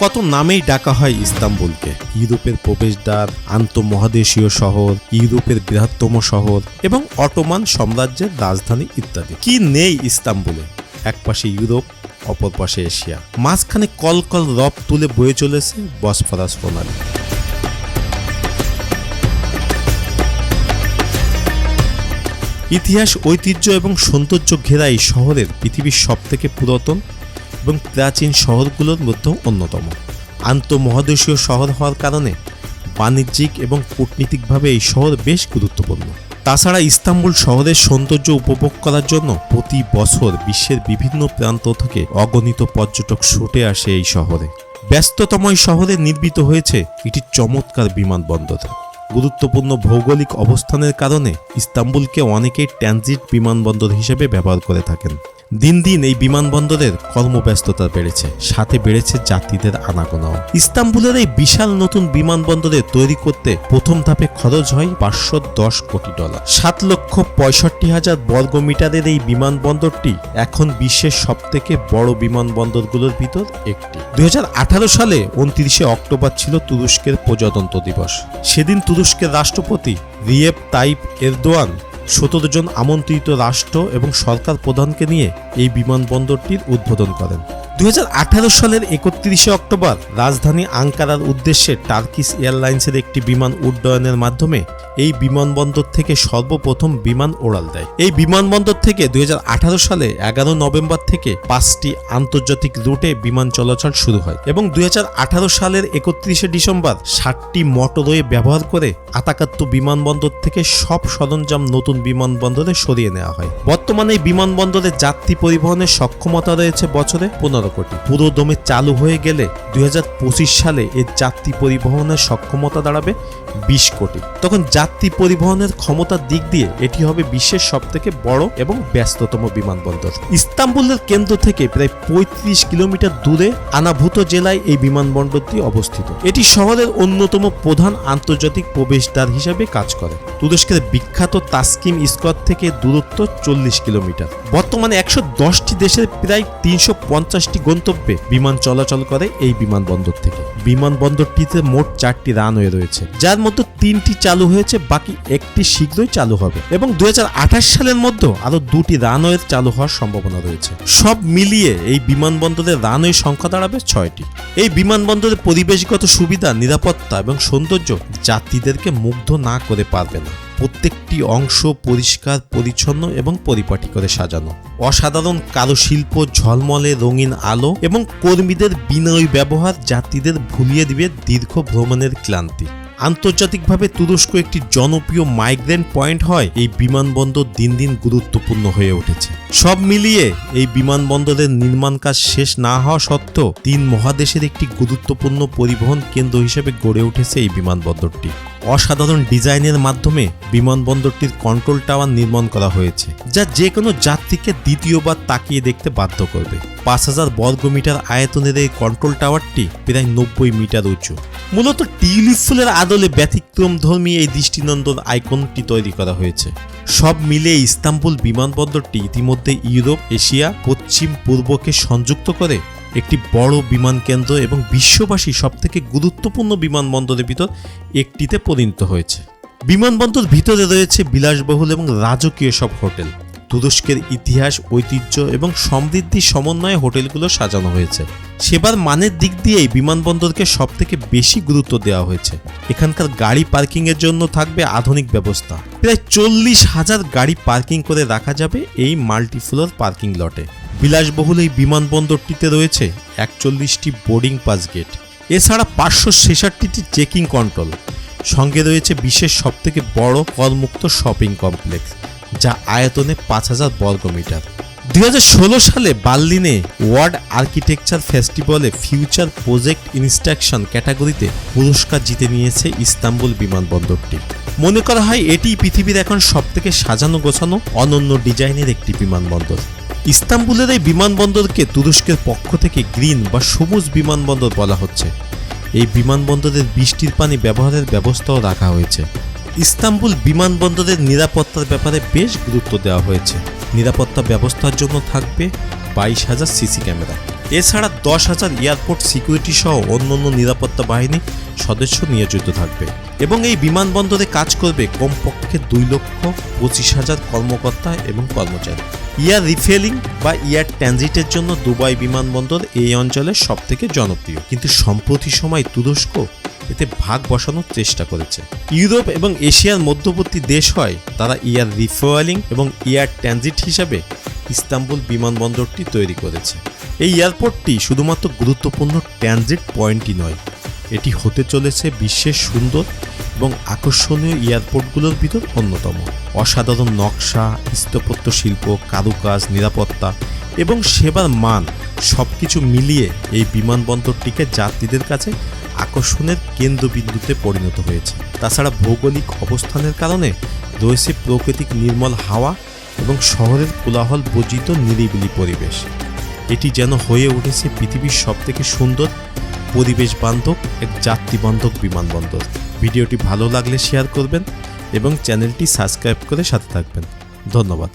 কত নামেই ডাকা হয় ইস্তাম্বুলকে। ইউরোপের প্রবেশদ্বার, আন্তঃমহাদেশীয় শহর, ইউরোপের বৃহত্তম শহর এবং অটোমান সাম্রাজ্যের রাজধানী ইত্যাদি। কি নেই ইস্তাম্বুলে? এক পাশে ইউরোপ, অপর পাশে এশিয়া। মাঝখানে কলকল রব তুলে বয়ে চলেছে বসফরাস প্রণালী। ইতিহাস, ঐতিহ্য এবং সৌন্দর্য ঘেরা এই শহরের পৃথিবীর সবথেকে পুরাতন এবং প্রাচীন শহরগুলোর মধ্যেও অন্যতম। আন্তঃমহাদেশীয় শহর হওয়ার কারণে বাণিজ্যিক এবং কূটনীতিকভাবে এই শহর বেশ গুরুত্বপূর্ণ। তাছাড়া ইস্তাম্বুল শহরের সৌন্দর্য উপভোগ করার জন্য প্রতি বছর বিশ্বের বিভিন্ন প্রান্ত থেকে অগণিত পর্যটক ছুটে আসে এই শহরে। ব্যস্ততম এই শহরে নির্মিত হয়েছে একটি চমৎকার বিমানবন্দর। গুরুত্বপূর্ণ ভৌগোলিক অবস্থানের কারণে ইস্তাম্বুলকে অনেকেই ট্রানজিট বিমানবন্দর হিসেবে ব্যবহার করে থাকেন। দিন দিন এই বিমানবন্দরের কর্মব্যস্ততা বেড়েছে, সাথে বেড়েছে যাত্রীদের আনাগোনাও। ইস্তাম্বুলের এই বিশাল নতুন বিমানবন্দরে তৈরি করতে প্রথম ধাপে খরচ হয় পাঁচশো দশ কোটি ডলার। সাত লক্ষ পঁয়ষট্টি হাজার বর্গ মিটারের এই বিমানবন্দরটি এখন বিশ্বের সবথেকে বড় বিমানবন্দরগুলোর ভিতর একটি। দুই হাজার আঠারো সালে উনত্রিশে অক্টোবর ছিল তুরস্কের প্রজাতন্ত্র দিবস। সেদিন তুরস্কের রাষ্ট্রপতি রিয়েপ তাইপ এরদোয়ান সতেরো জন আমন্ত্রিত রাষ্ট্র এবং সরকার প্রধানকে নিয়ে এই বিমানবন্দরটির উদ্বোধন করেন। দুই হাজার আঠারো সালের একত্রিশে অক্টোবর রাজধানী আঙ্কারার উদ্দেশ্যে টার্কিশ এয়ারলাইন্সের একটি বিমান উড্ডয়নের মাধ্যমে এই বিমানবন্দর থেকে সর্বপ্রথম বিমান ওড়াল দেয়। এই বিমানবন্দর থেকে দুই হাজার আঠারো সালে এগারো নভেম্বর থেকে পাঁচটি আন্তর্জাতিক রুটে বিমান চলাচল শুরু হয় এবং দুই সালের একত্রিশে ডিসেম্বর ষাটটি মোটরওয়ে ব্যবহার করে আতাকাত্তু বিমানবন্দর থেকে সব সরঞ্জাম নতুন বিমানবন্দরে সরিয়ে নেওয়া হয়। বর্তমানে এই বিমানবন্দরে যাত্রী পরিবহনের সক্ষমতা রয়েছে বছরে পনেরো কোটি। পুরো দমে চালু হয়ে গেলে দুই হাজার পঁচিশ সালে এর যাত্রী পরিবহনের সক্ষমতা দাঁড়াবে বিশ কোটি। তখন যাত্রী পরিবহনের ক্ষমতার দিক দিয়ে এটি হবে বিশ্বের সবথেকে বড় এবং ব্যস্ততম বিমানবন্দর। ইস্তাম্বুলের কেন্দ্র থেকে প্রায় পঁয়ত্রিশ কিলোমিটার দূরে আনাভূত জেলায় এই বিমানবন্দরটি অবস্থিত। এটি শহরের অন্যতম প্রধান আন্তর্জাতিক প্রবেশদ্বার হিসাবে কাজ করে। তুরস্কের বিখ্যাত তাস্কিম স্কোয়ার থেকে দূরত্ব চল্লিশ কিলোমিটার। বর্তমানে একশো দশটি দেশের প্রায় তিনশো পঞ্চাশটি গন্তব্যে বিমান চলাচল করে এই বিমানবন্দর থেকে। বিমানবন্দরটিতে মোট চারটি রানওয়ে রয়েছে, যার মধ্যে তিনটি চালু হয়েছে বাকি একটি শীঘ্রই চালু হবে এবং দুই সালের মধ্যে আরও দুটি রানওয়ে চালু হওয়ার সম্ভাবনা রয়েছে। সব মিলিয়ে এই বিমানবন্দরের রানওয়ে সংখ্যা দাঁড়াবে ছয়টি। এই বিমানবন্দরের পরিবেশগত সুবিধা, নিরাপত্তা এবং সৌন্দর্য যাত্রীদেরকে মুগ্ধ না করে পারবে না। প্রত্যেকটি অংশ পরিষ্কার, পরিচ্ছন্ন এবং পরিপাটি করে সাজানো। অসাধারণ কারুশিল্প, ঝলমলে রঙিন আলো এবং কর্মীদের বিনয় ব্যবহার যাত্রীদের ভুলিয়ে দিবে দীর্ঘ ভ্রমণের ক্লান্তি। আন্তর্জাতিকভাবে তুরস্ক একটি জনপ্রিয় মাইগ্রেন পয়েন্ট হয়, এই বিমানবন্দর দিন দিন গুরুত্বপূর্ণ হয়ে উঠেছে। সব মিলিয়ে এই বিমানবন্দরের নির্মাণ কাজ শেষ না হওয়া সত্ত্বেও তিন মহাদেশের একটি গুরুত্বপূর্ণ পরিবহন কেন্দ্র হিসেবে গড়ে উঠেছে এই বিমানবন্দরটি। অসাধারণ ডিজাইনের মাধ্যমে বিমানবন্দরটির কন্ট্রোল টাওয়ার নির্মাণ করা হয়েছে, যা যে কোনো যাত্রীকে দ্বিতীয়বার তাকিয়ে দেখতে বাধ্য করবে। পাঁচ হাজার বর্গ মিটার আয়তনের এই কন্ট্রোল টাওয়ারটি প্রায় নব্বই মিটার উঁচু। মূলত টিউলিপ ফুলের আদলে ব্যতিক্রম ধর্মী এই দৃষ্টিনন্দন আইকনটি তৈরি করা হয়েছে। সব মিলিয়ে ইস্তাম্বুল বিমানবন্দরটি ইতিমধ্যে ইউরোপ, এশিয়া, পশ্চিম, পূর্বকে সংযুক্ত করে একটি বড় বিমান কেন্দ্র এবং বিশ্ববাসী সবথেকে গুরুত্বপূর্ণ বিমানবন্দরের ভিতর একটিতে পরিণত হয়েছে। বিমানবন্দর ভিতরে রয়েছে বিলাসবহুল এবং রাজকীয় সব হোটেল। তুরস্কের ইতিহাস, ঐতিহ্য এবং সমৃদ্ধি সমন্বয়ে হোটেলগুলো সাজানো হয়েছে। সেবার মানের দিক দিয়েই বিমানবন্দরকে সব থেকে বেশি গুরুত্ব দেওয়া হয়েছে। এখানকার গাড়ি পার্কিং এর জন্য থাকবে আধুনিক ব্যবস্থা। প্রায় চল্লিশ হাজার গাড়ি পার্কিং করে রাখা যাবে এই মাল্টিফ্লোর পার্কিং লটে। বিলাসবহুল এই বিমানবন্দরটিতে রয়েছে একচল্লিশটি বোর্ডিং পাস গেট। এছাড়া পাঁচশো ছেষট্টিটি চেকিং কন্ট্রোল। সঙ্গে রয়েছে বিশ্বের সবথেকে বড় করমুক্ত শপিং কমপ্লেক্স, যা আয়তনে পাঁচ হাজার বর্গ মিটার। দুই সালে বার্লিনে ওয়ার্ল্ড আর্কিটেকচার ফেস্টিভ্যালে ফিউচার প্রজেক্ট ইনস্ট্রাকশন ক্যাটাগরিতে পুরস্কার জিতে নিয়েছে ইস্তাম্বুল বিমানবন্দরটি। মনে করা হয় এটি পৃথিবীর এখন সবথেকে সাজানো গোছানো অনন্য ডিজাইনের একটি বিমানবন্দর। ইস্তাম্বুলের এই বিমানবন্দরকে তুরস্কের পক্ষ থেকে গ্রিন বা সবুজ বিমানবন্দর বলা হচ্ছে। এই বিমানবন্দরের বৃষ্টির পানি ব্যবহারের ব্যবস্থাও রাখা হয়েছে। ইস্তাম্বুল বিমানবন্দরের নিরাপত্তার ব্যাপারে বেশ গুরুত্ব দেওয়া হয়েছে। নিরাপত্তা ব্যবস্থার জন্য থাকবে বাইশ হাজার সিসি ক্যামেরা। এছাড়া দশ হাজার এয়ারপোর্ট সিকিউরিটি সহ অন্যান্য নিরাপত্তা বাহিনী সদস্য নিয়োজিত থাকবে। এবং এই বিমানবন্দরে কাজ করবে কমপক্ষে দুই লক্ষ পঁচিশ হাজার কর্মকর্তা এবং কর্মচারী। ইয়ার রিফেলিং বা ইয়ার ট্রানজিটের জন্য দুবাই বিমানবন্দর এই অঞ্চলের সব থেকে জনপ্রিয়। কিন্তু সম্প্রতি সময় তুরস্ক এতে ভাগ বসানোর চেষ্টা করেছে। ইউরোপ এবং এশিয়ার মধ্যবর্তী দেশ হয়, তারা ইয়ার রিফুয়েলিং এবং ইয়ার ট্রানজিট হিসাবে ইস্তাম্বুল বিমানবন্দরটি তৈরি করেছে। এই এয়ারপোর্টটি শুধুমাত্র গুরুত্বপূর্ণ ট্রানজিট পয়েন্টই নয়, এটি হতে চলেছে বিশ্বের সুন্দর এবং আকর্ষণীয় এয়ারপোর্টগুলোর ভিতর অন্যতম। অসাধারণ নকশা, স্থাপত্য শিল্প, কারুকাজ, নিরাপত্তা এবং সেবার মান সব কিছু মিলিয়ে এই বিমানবন্দরটিকে যাত্রীদের কাছে আকর্ষণের কেন্দ্রবিন্দুতে পরিণত হয়েছে। তাছাড়া ভৌগোলিক অবস্থানের কারণে রয়েছে প্রাকৃতিক নির্মল হাওয়া এবং শহরের কোলাহল বর্জিত নিরিবিলি পরিবেশ। এটি যেন হয়ে উঠেছে পৃথিবীর সবথেকে সুন্দর পরিবেশ বান্ধব এক যাত্রী বান্ধব বিমানবন্দর। ভিডিওটি ভালো লাগলে শেয়ার করবেন এবং চ্যানেলটি সাবস্ক্রাইব করে সাথে থাকবেন। ধন্যবাদ।